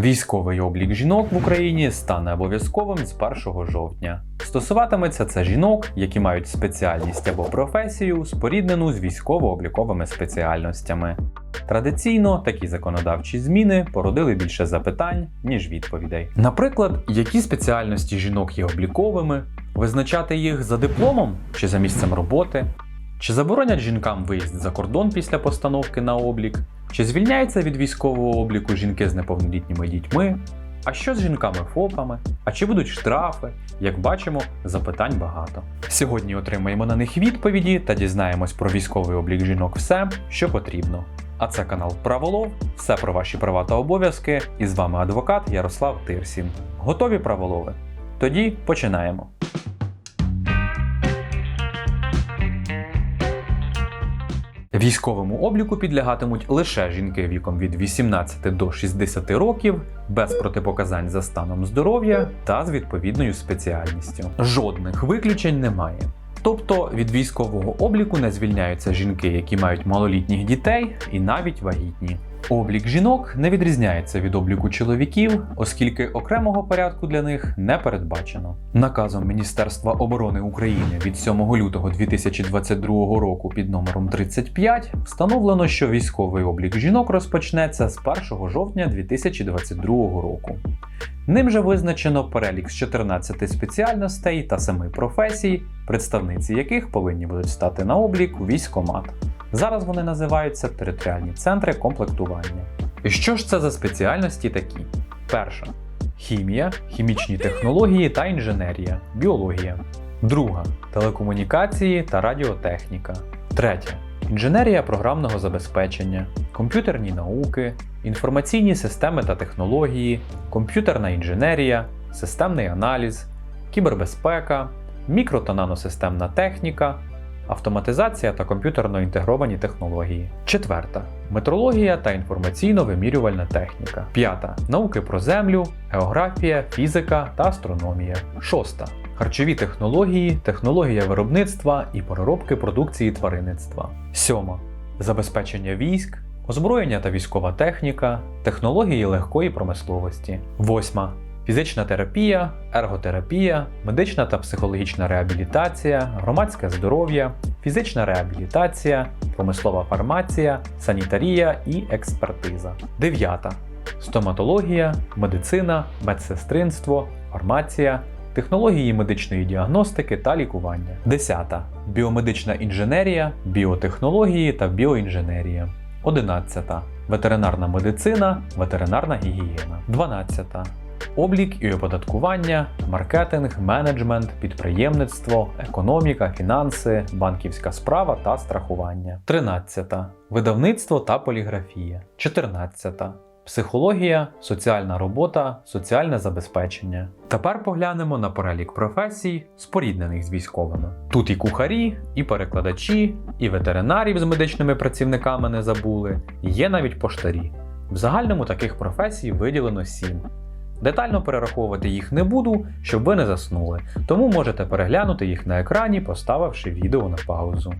Військовий облік жінок в Україні стане обов'язковим з 1 жовтня. Стосуватиметься це жінок, які мають спеціальність або професію, споріднену з військово-обліковими спеціальностями. Традиційно такі законодавчі зміни породили більше запитань, ніж відповідей. Наприклад, які спеціальності жінок є обліковими, визначати їх за дипломом чи за місцем роботи, чи заборонять жінкам виїзд за кордон після постановки на облік, чи звільняються від військового обліку жінки з неповнолітніми дітьми? А що з жінками-ФОПами? А чи будуть штрафи? Як бачимо, запитань багато. Сьогодні отримаємо на них відповіді та дізнаємось про військовий облік жінок все, що потрібно. А це канал Праволов, все про ваші права та обов'язки. І з вами адвокат Ярослав Тирсін. Готові праволови? Тоді починаємо. Військовому обліку підлягатимуть лише жінки віком від 18 до 60 років, без протипоказань за станом здоров'я та з відповідною спеціальністю. Жодних виключень немає. Тобто від військового обліку не звільняються жінки, які мають малолітніх дітей і навіть вагітні. Облік жінок не відрізняється від обліку чоловіків, оскільки окремого порядку для них не передбачено. Наказом Міністерства оборони України від 7 лютого 2022 року під номером 35 встановлено, що військовий облік жінок розпочнеться з 1 жовтня 2022 року. Ним же визначено перелік з 14 спеціальностей та 7 професій, представниці яких повинні будуть стати на облік у військомат. Зараз вони називаються територіальні центри комплектування. І що ж це за спеціальності такі? Перша хімія, хімічні технології та інженерія, біологія. Друга телекомунікації та радіотехніка. Третя інженерія програмного забезпечення, комп'ютерні науки, інформаційні системи та технології, комп'ютерна інженерія, системний аналіз, кібербезпека, мікро та наносистемна техніка, автоматизація та комп'ютерно інтегровані технології. Четверта метрологія та інформаційно-вимірювальна техніка. П'ята науки про землю, географія, фізика та астрономія. Шоста харчові технології, технологія виробництва і переробки продукції тваринництва. Сьома забезпечення військ. Озброєння та військова техніка, технології легкої промисловості. Восьма фізична терапія, ерготерапія, медична та психологічна реабілітація, громадське здоров'я, фізична реабілітація, промислова фармація, санітарія і експертиза. Дев'ята стоматологія, медицина, медсестринство, фармація. Технології медичної діагностики та лікування. 10. Біомедична інженерія, біотехнології та біоінженерія. 11. Ветеринарна медицина, ветеринарна гігієна. 12. Облік і оподаткування, маркетинг, менеджмент, підприємництво, економіка, фінанси, банківська справа та страхування. 13. Видавництво та поліграфія. 14. Психологія, соціальна робота, соціальне забезпечення. Тепер поглянемо на перелік професій, споріднених з військовими. Тут і кухарі, і перекладачі, і ветеринарів з медичними працівниками не забули, є навіть поштарі. В загальному таких професій виділено 7. Детально перераховувати їх не буду, щоб ви не заснули, тому можете переглянути їх на екрані, поставивши відео на паузу.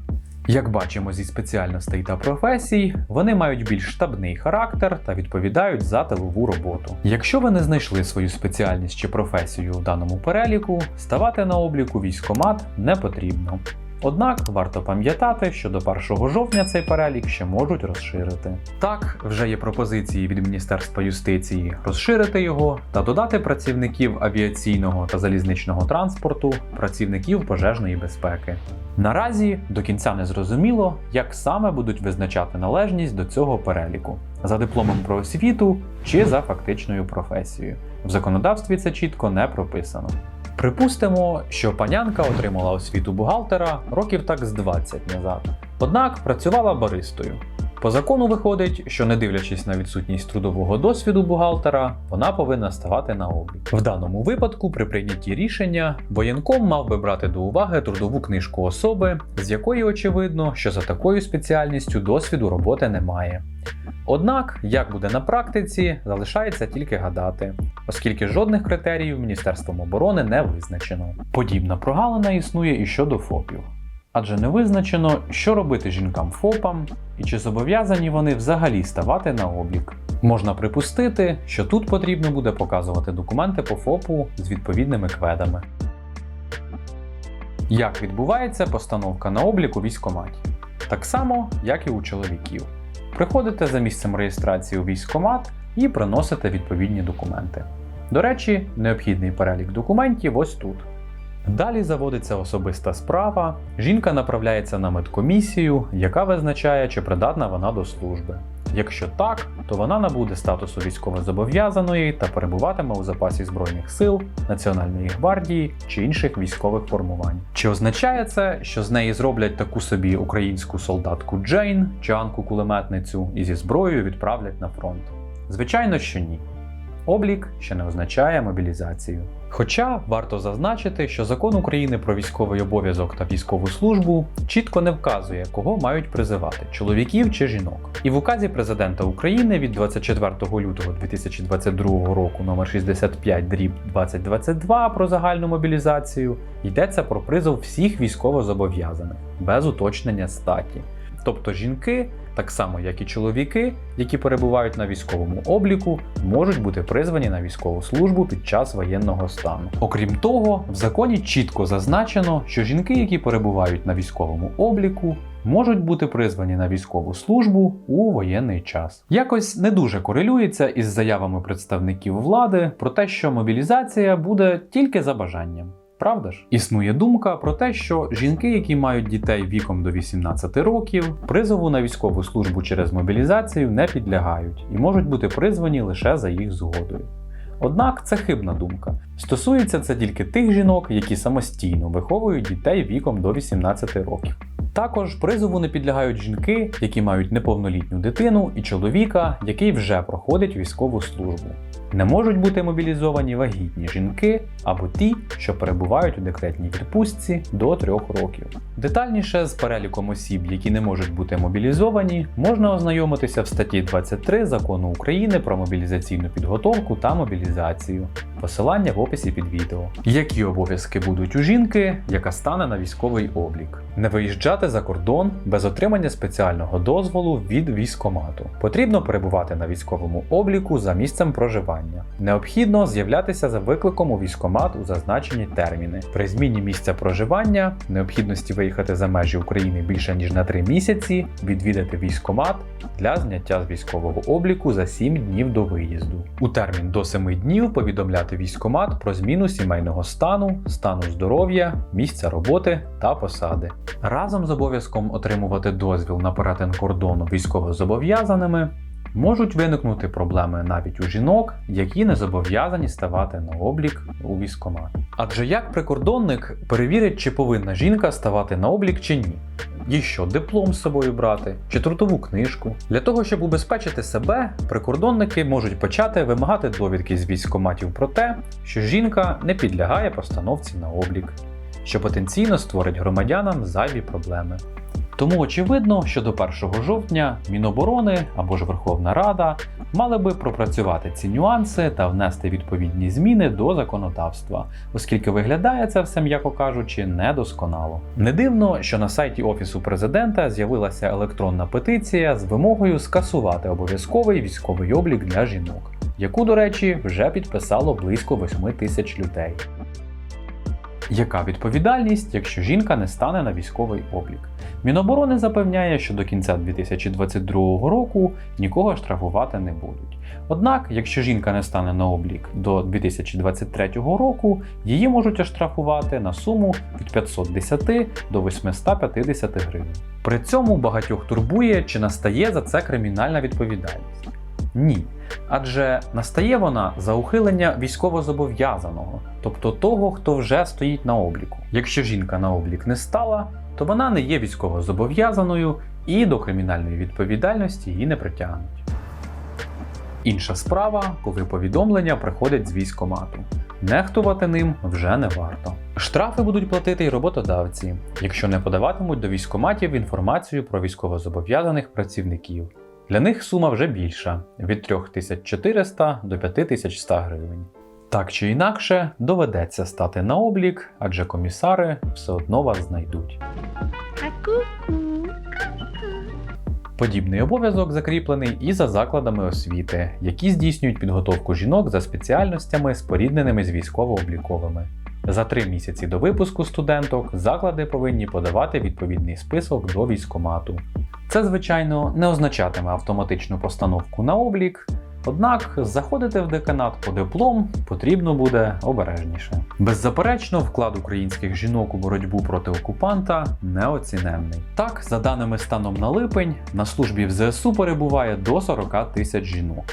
Як бачимо зі спеціальностей та професій, вони мають більш штабний характер та відповідають за тилову роботу. Якщо ви не знайшли свою спеціальність чи професію у даному переліку, ставати на обліку військомат не потрібно. Однак варто пам'ятати, що до 1 жовтня цей перелік ще можуть розширити. Так, вже є пропозиції від Міністерства юстиції розширити його та додати працівників авіаційного та залізничного транспорту, працівників пожежної безпеки. Наразі до кінця не зрозуміло, як саме будуть визначати належність до цього переліку за дипломом про освіту чи за фактичною професією. В законодавстві це чітко не прописано. Припустимо, що панянка отримала освіту бухгалтера років так з 20 назад, однак працювала баристою. По закону виходить, що не дивлячись на відсутність трудового досвіду бухгалтера, вона повинна ставати на облік. В даному випадку, при прийнятті рішення, воєнком мав би брати до уваги трудову книжку особи, з якої очевидно, що за такою спеціальністю досвіду роботи немає. Однак, як буде на практиці, залишається тільки гадати, оскільки жодних критеріїв Міністерством оборони не визначено. Подібна прогалина існує і щодо ФОПів. Адже не визначено, що робити жінкам ФОПам і чи зобов'язані вони взагалі ставати на облік. Можна припустити, що тут потрібно буде показувати документи по ФОПу з відповідними кведами. Як відбувається постановка на облік у військкоматі? Так само, як і у чоловіків. Приходите за місцем реєстрації у військкомат і приносите відповідні документи. До речі, необхідний перелік документів ось тут. Далі заводиться особиста справа. Жінка направляється на медкомісію, яка визначає, чи придатна вона до служби. Якщо так, то вона набуде статусу військовозобов'язаної та перебуватиме у запасі Збройних сил, Національної гвардії чи інших військових формувань. Чи означає це, що з неї зроблять таку собі українську солдатку Джейн чи Анку кулеметницю і зі зброєю відправлять на фронт? Звичайно, що ні. Облік ще не означає мобілізацію. Хоча варто зазначити, що закон України про військовий обов'язок та військову службу чітко не вказує, кого мають призивати чоловіків чи жінок. І в указі президента України від 24 лютого 2022 року номер 65 дріб 2022 про загальну мобілізацію йдеться про призов всіх військовозобов'язаних без уточнення статі. Тобто жінки, так само як і чоловіки, які перебувають на військовому обліку, можуть бути призвані на військову службу під час воєнного стану. Окрім того, в законі чітко зазначено, що жінки, які перебувають на військовому обліку, можуть бути призвані на військову службу у воєнний час. Якось не дуже корелюється із заявами представників влади про те, що мобілізація буде тільки за бажанням. Правда ж? Існує думка про те, що жінки, які мають дітей віком до 18 років, призову на військову службу через мобілізацію не підлягають і можуть бути призвані лише за їх згодою. Однак це хибна думка. Стосується це тільки тих жінок, які самостійно виховують дітей віком до 18 років. Також призову не підлягають жінки, які мають неповнолітню дитину, і чоловіка, який вже проходить військову службу. Не можуть бути мобілізовані вагітні жінки або ті, що перебувають у декретній відпустці до 3 років. Детальніше з переліком осіб, які не можуть бути мобілізовані, можна ознайомитися в статті 23 закону України про мобілізаційну підготовку та мобілізацію. Посилання в описі під відео. Які обов'язки будуть у жінки, яка стане на військовий облік? Не виїжджати за кордон без отримання спеціального дозволу від військомату. Потрібно перебувати на військовому обліку за місцем проживання. Необхідно з'являтися за викликом у військомат у зазначені терміни. При зміні місця проживання, необхідності виїхати за межі України більше ніж на 3 місяці, відвідати військомат для зняття з військового обліку за 7 днів до виїзду. У термін до 7 днів повідомляти військомат про зміну сімейного стану, стану здоров'я, місця роботи та посади. Разом з обов'язком отримувати дозвіл на перетин кордону військовозобов'язаними можуть виникнути проблеми навіть у жінок, які не зобов'язані ставати на облік у військкомат. Адже як прикордонник перевірить, чи повинна жінка ставати на облік чи ні? Їй що, диплом з собою брати чи трудову книжку. Для того, щоб убезпечити себе, прикордонники можуть почати вимагати довідки з військкоматів про те, що жінка не підлягає постановці на облік, що потенційно створить громадянам зайві проблеми. Тому очевидно, що до 1 жовтня Міноборони або ж Верховна Рада мали би пропрацювати ці нюанси та внести відповідні зміни до законодавства, оскільки виглядає це все, м'яко кажучи, недосконало. Не дивно, що на сайті Офісу президента з'явилася електронна петиція з вимогою скасувати обов'язковий військовий облік для жінок, яку, до речі, вже підписало близько 8 тисяч людей. Яка відповідальність, якщо жінка не стане на військовий облік? Міноборони запевняє, що до кінця 2022 року нікого штрафувати не будуть. Однак, якщо жінка не стане на облік до 2023 року, її можуть оштрафувати на суму від 510 до 850 гривень. При цьому багатьох турбує, чи настає за це кримінальна відповідальність. Ні. Адже настає вона за ухилення військовозобов'язаного, тобто того, хто вже стоїть на обліку. Якщо жінка на облік не стала, то вона не є військовозобов'язаною і до кримінальної відповідальності її не притягнуть. Інша справа, коли повідомлення приходять з військомату. Нехтувати ним вже не варто. Штрафи будуть платити й роботодавці, якщо не подаватимуть до військоматів інформацію про військовозобов'язаних працівників. Для них сума вже більша від 3400 до 5100 гривень. Так чи інакше, доведеться стати на облік, адже комісари все одно вас знайдуть. Подібний обов'язок закріплений і за закладами освіти, які здійснюють підготовку жінок за спеціальностями, спорідненими з військово-обліковими. За три місяці до випуску студенток заклади повинні подавати відповідний список до військомату. Це, звичайно, не означатиме автоматичну постановку на облік, однак заходити в деканат по диплом потрібно буде обережніше. Беззаперечно, вклад українських жінок у боротьбу проти окупанта неоціненний. Так, за даними станом на липень, на службі в ЗСУ перебуває до 40 тисяч жінок.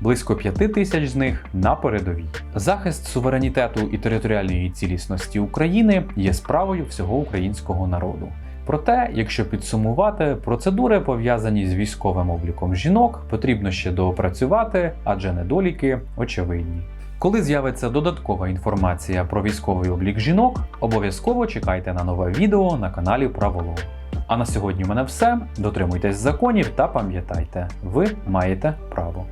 Близько 5 тисяч з них на передовій. Захист суверенітету і територіальної цілісності України є справою всього українського народу. Проте, якщо підсумувати, процедури, пов'язані з військовим обліком жінок, потрібно ще доопрацювати, адже недоліки очевидні. Коли з'явиться додаткова інформація про військовий облік жінок, обов'язково чекайте на нове відео на каналі Праволов. А на сьогодні в мене все. Дотримуйтесь законів та пам'ятайте, ви маєте право.